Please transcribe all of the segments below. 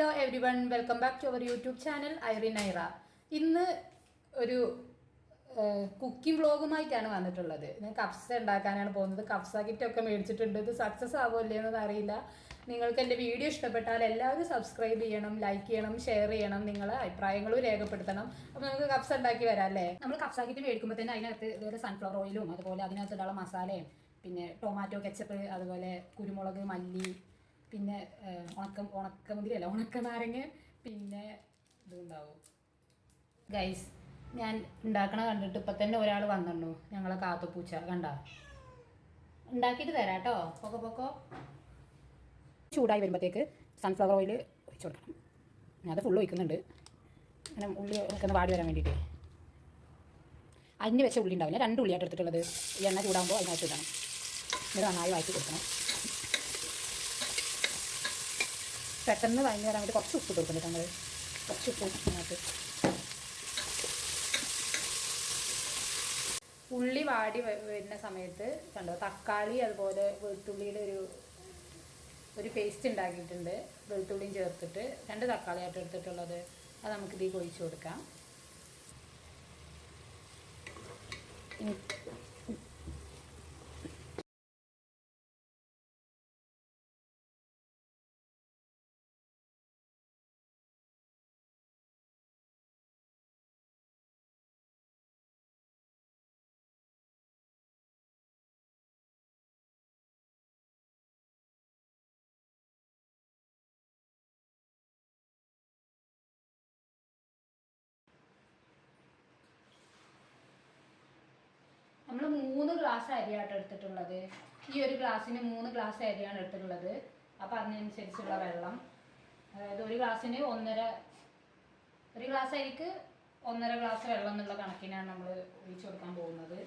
Hello everyone welcome back to our YouTube channel ഐറി നൈറ. ഇന്ന് ഒരു കുക്കിംഗ് വ്ളോഗുമായിട്ടാണ് വന്നിട്ടുള്ളത്. ഞാൻ കഫ്സ ഉണ്ടാക്കാനാണ് പോകുന്നത്. കഫ്സ കിറ്റൊക്കെ മേടിച്ചിട്ടുണ്ട്. ഇത് സക്സസ് ആവുമല്ലേ എന്നത് അറിയില്ല നിങ്ങൾക്ക് എന്റെ വീഡിയോ ഇഷ്ടപ്പെട്ടാൽ എല്ലാവരും സബ്സ്ക്രൈബ് ചെയ്യണം ലൈക്ക് ചെയ്യണം ഷെയർ ചെയ്യണം നിങ്ങളെ അഭിപ്രായങ്ങളും രേഖപ്പെടുത്തണം. അപ്പോൾ നമുക്ക് കഫ്സ ഉണ്ടാക്കി വരാം അല്ലേ? നമ്മൾ കഫ്സ കിറ്റ് മേടിക്കുമ്പോൾ തന്നെ അതിനകത്ത് ഇതുപോലെ സൺഫ്ലവർ ഓയിലും അതുപോലെ അതിനകത്തുള്ള മസാലയും പിന്നെ ടൊമാറ്റോ കെച്ചപ്പ് അതുപോലെ കുരുമുളക് മല്ലി പിന്നെ ഉണക്കം ഉണക്ക നാരങ്ങ പിന്നെ ഇതുണ്ടാവും. ഗൈസ് ഞാൻ ഉണ്ടാക്കണ കണ്ടിട്ട് ഇപ്പം തന്നെ ഒരാൾ വന്നിട്ടു. ഞങ്ങളെ കാത്തുപൂച്ച കണ്ട? ഉണ്ടാക്കിയിട്ട് തരാം കേട്ടോ പൊക്കോ പൊക്കോ. ചൂടായി വരുമ്പോഴത്തേക്ക് സൺഫ്ലവർ ഓയിൽ ഒഴിച്ചു കൊടുക്കണം. ഞാൻ അത് ഫുള്ള് ഒഴിക്കുന്നുണ്ട്. അങ്ങനെ ഉള്ളി ഒന്ന് വാടി വരാൻ വേണ്ടിയിട്ട്. അരിഞ്ഞ് വെച്ച ഉള്ളി ഉണ്ടാവില്ല. രണ്ട് ഉള്ളിയായിട്ട് എടുത്തിട്ടുള്ളത്. എണ്ണ ചൂടാകുമ്പോൾ അതിനകത്ത് ഇടണം. എന്നിട്ട് നന്നായി വായിച്ച് കൊടുക്കണം. പെട്ടെന്ന് വഴഞ്ഞു വരാൻ വേണ്ടി കുറച്ച് ഉപ്പ് കൊടുക്കുന്നുണ്ട് നമ്മൾ കുറച്ച് ഉപ്പ് അതിനകത്ത് ഉള്ളി വാടി വരുന്ന സമയത്ത് കണ്ടോ തക്കാളി അതുപോലെ വെളുത്തുള്ളിയുടെ ഒരു ഒരു പേസ്റ്റ് ഉണ്ടാക്കിയിട്ടുണ്ട്. വെളുത്തുള്ളിയും ചേർത്തിട്ട് രണ്ട് തക്കാളിയായിട്ട് എടുത്തിട്ടുള്ളത് അത് നമുക്ക് ഇതിൽ കൊഴിച്ചു കൊടുക്കാം. മൂന്ന് ഗ്ലാസ് അരിയാട്ടോ എടുത്തിട്ടുള്ളത്. ഈ ഒരു ഗ്ലാസ്സിന് മൂന്ന് ഗ്ലാസ് അരിയാണ് എടുത്തിട്ടുള്ളത്. അപ്പം അതിനനുസരിച്ചുള്ള വെള്ളം. അതായത് ഒരു ഗ്ലാസ്സിന് ഒന്നര ഒരു ഗ്ലാസ് അരിക്ക് ഒന്നര ഗ്ലാസ് വെള്ളം എന്നുള്ള കണക്കിനാണ് നമ്മൾ ഒഴിച്ചു കൊടുക്കാൻ പോകുന്നത്.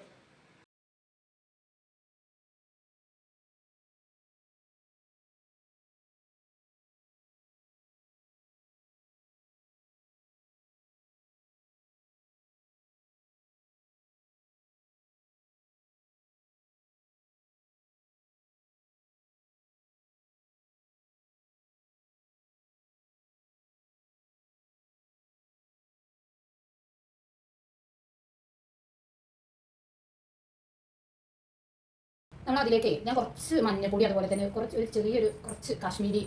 നമ്മൾ അതിലേക്ക് ഞാൻ കുറച്ച് മഞ്ഞപ്പൊടി അതുപോലെ തന്നെ കുറച്ച് ഒരു ചെറിയൊരു കുറച്ച് കാശ്മീരി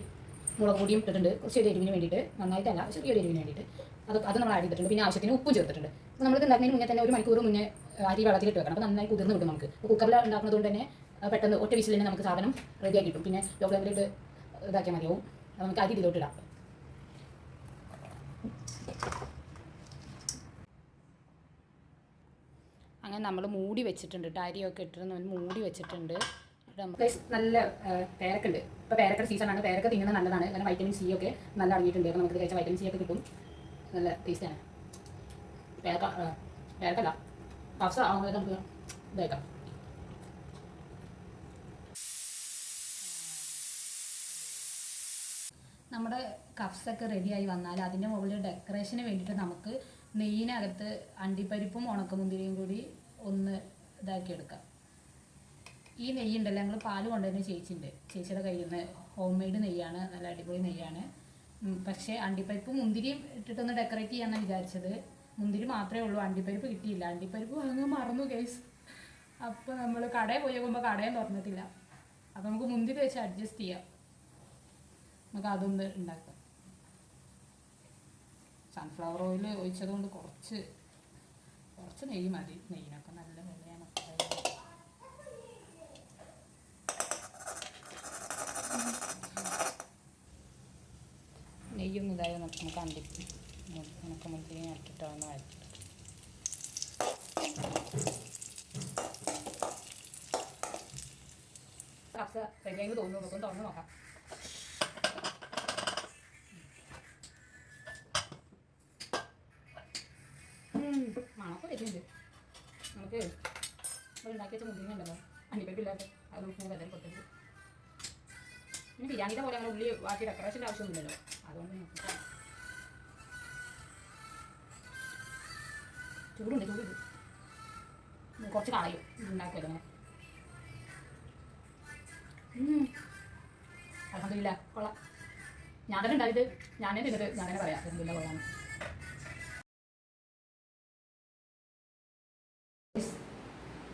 മുളക് പൊടിയും ഇട്ടിട്ടുണ്ട്. കുറച്ച് ഒരു എരിവിന് വേണ്ടിയിട്ട്. നന്നായിട്ടല്ല ചെറിയൊരു എരിവിന് വേണ്ടിയിട്ട്. അത് അത് നമ്മൾ ആഡ് ചെയ്തിട്ടുണ്ട്. പിന്നെ ആവശ്യത്തിന് ഉപ്പും ചേർത്തിട്ടുണ്ട്. അപ്പോൾ നമ്മൾ ഉണ്ടാക്കുന്നതിന് മുന്നേ തന്നെ ഒരു മണിക്കൂർ മുന്നേ അരി വെള്ളത്തിലിട്ട് വെക്കണം. അപ്പോൾ നന്നായി കുതിർന്ന് കിട്ടും നമുക്ക്. അപ്പോൾ കുക്കറിൽ ഉണ്ടാക്കുന്നതുകൊണ്ട് തന്നെ പെട്ടെന്ന് ഒറ്റ വിസിൽ തന്നെ നമുക്ക് സാധനം റെഡിയാക്കി കിട്ടും. പിന്നെ ലോകത്തിലിട്ട് ഇതാക്കിയാൽ മതിയാവും. നമുക്ക് അരി ഇതിലോട്ട് അങ്ങനെ നമ്മൾ മൂടി വെച്ചിട്ടുണ്ട്. കേട്ടോ അരിയൊക്കെ ഇട്ടിട്ട് നമ്മൾ മൂടി വെച്ചിട്ടുണ്ട്. നല്ല പേരക്കുണ്ട്. ഇപ്പോൾ പേരക്കയുടെ സീസണാണ് പേരക്ക തിന്നുന്നത് നല്ലതാണ്. കാരണം വൈറ്റമിൻ സി ഒക്കെ നല്ല അടങ്ങിയിട്ടുണ്ട്. അപ്പോൾ നമുക്ക് കഴിച്ച വൈറ്റമിൻ സി ഒക്കെ കിട്ടും. നല്ല ടേസ്റ്റാണ് പേരക്ക ആ, പേരക്കല്ല. കഫ്സ ആവുമ്പോൾ നമുക്ക് ഇതേക്കാം. നമ്മുടെ കഫ്സൊക്കെ റെഡിയായി വന്നാൽ അതിന്റെ മുകളിൽ ഡെക്കറേഷന് വേണ്ടിയിട്ട് നമുക്ക് നെയ്യിനകത്ത് അണ്ടിപ്പരിപ്പും ഉണക്കമുന്തിരിയും കൂടി ഒന്ന് ഇതാക്കി എടുക്കാം. ഈ നെയ്യ് ഉണ്ടല്ലോ ഞങ്ങൾ പാൽ കൊണ്ടുവരുന്ന ചേച്ചിന്റെ ചേച്ചിയുടെ കയ്യിൽ നിന്ന് ഹോം മെയ്ഡ് നെയ്യാണ് നല്ല അടിപൊളി നെയ്യാണ്. പക്ഷേ അണ്ടിപ്പരിപ്പ് മുന്തിരിയും ഇട്ടിട്ടൊന്ന് ഡെക്കറേറ്റ് ചെയ്യാമെന്നാണ് വിചാരിച്ചത്. മുന്തിരി മാത്രമേ ഉള്ളൂ അണ്ടിപ്പരിപ്പ് കിട്ടിയില്ല. അണ്ടിപ്പരിപ്പ് വാങ്ങാൻ മറന്നു കേസ് അപ്പോൾ നമ്മൾ കടയിൽ പോയി നോക്കുമ്പോൾ കടയും തുറന്നിട്ടില്ല. അപ്പോൾ നമുക്ക് മുന്തിരി വെച്ച് അഡ്ജസ്റ്റ് ചെയ്യാം. നമുക്ക് അതൊന്ന് ഉണ്ടാക്കാം. സൺഫ്ലവർ ഓയിൽ ഒഴിച്ചതുകൊണ്ട് കുറച്ച് കുറച്ച് നെയ്യ് മതി നെയ്യിനൊക്കെ നല്ല വിലയാണ് നെയ്യൊന്നും ഇതായി നമുക്ക് കണ്ടിട്ട് നമുക്ക് മുന്തിരി ഇട്ടിട്ടൊന്ന് വഴറ്റിട്ട് റെഡിയായി തോന്നുന്നു നമുക്കൊന്ന് തുറന്ന് നോക്കാം മണമൊക്കെ വരുന്നുണ്ട് നമുക്ക് നമ്മൾ ഉണ്ടാക്കി വെച്ച അത് നമുക്ക് വെതൽ കൊടുത്തിട്ട് പിന്നെ ബിരിയാണിയുടെ പോലെ അങ്ങനെ ഉള്ളി വാട്ടി ഡെക്കറേഷന്റെ ആവശ്യമൊന്നുമില്ലല്ലോ അതുകൊണ്ട് നമുക്ക് ചൂടുണ്ട് കുറച്ച് കളയും. ഉണ്ടാക്കിയല്ലോ അലഹമില്ല കൊള്ളാം. ഞാൻ തന്നെ ഉണ്ടായത് ഞാൻ തന്നെ ചെയ്തിട്ട് ഞാൻ തന്നെ പറയാം. എന്തില്ല പോയാണ്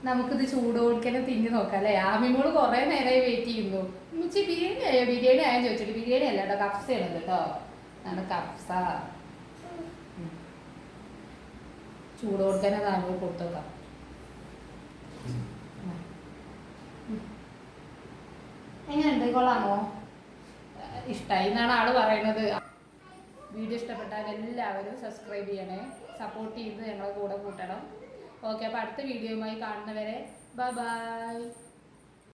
നമുക്കിത് ചൂടോടിക്കനെ തിന്നു നോക്കാം അല്ലേ? ആമിമോൾ കുറെ നേരമായി വെയിറ്റ് ചെയ്യുന്നു. ഉമ്മച്ചി ബിരിയാണി ആയോ? ബിരിയാണി ആയോ ചോദിച്ചിട്ട് ബിരിയാണി അല്ല കേട്ടോ കപ്സയാണ് കേട്ടോ. നല്ല കപ്സ ചൂടോടുക്കനെ താങ്കൾ കൊടുത്തോക്കാം എങ്ങനെയുണ്ട്? കൊള്ളാമോ? ഇഷ്ടമായി എന്നാണ് ആൾ പറയുന്നത് വീഡിയോ ഇഷ്ടപ്പെട്ടാൽ എല്ലാവരും സബ്സ്ക്രൈബ് ചെയ്യണേ. സപ്പോർട്ട് ചെയ്ത് ഞങ്ങളെ കൂടെ കൂട്ടണം. ഓക്കെ അപ്പോൾ അടുത്ത വീഡിയോയുമായി കാണുന്നവരെ. Bye bye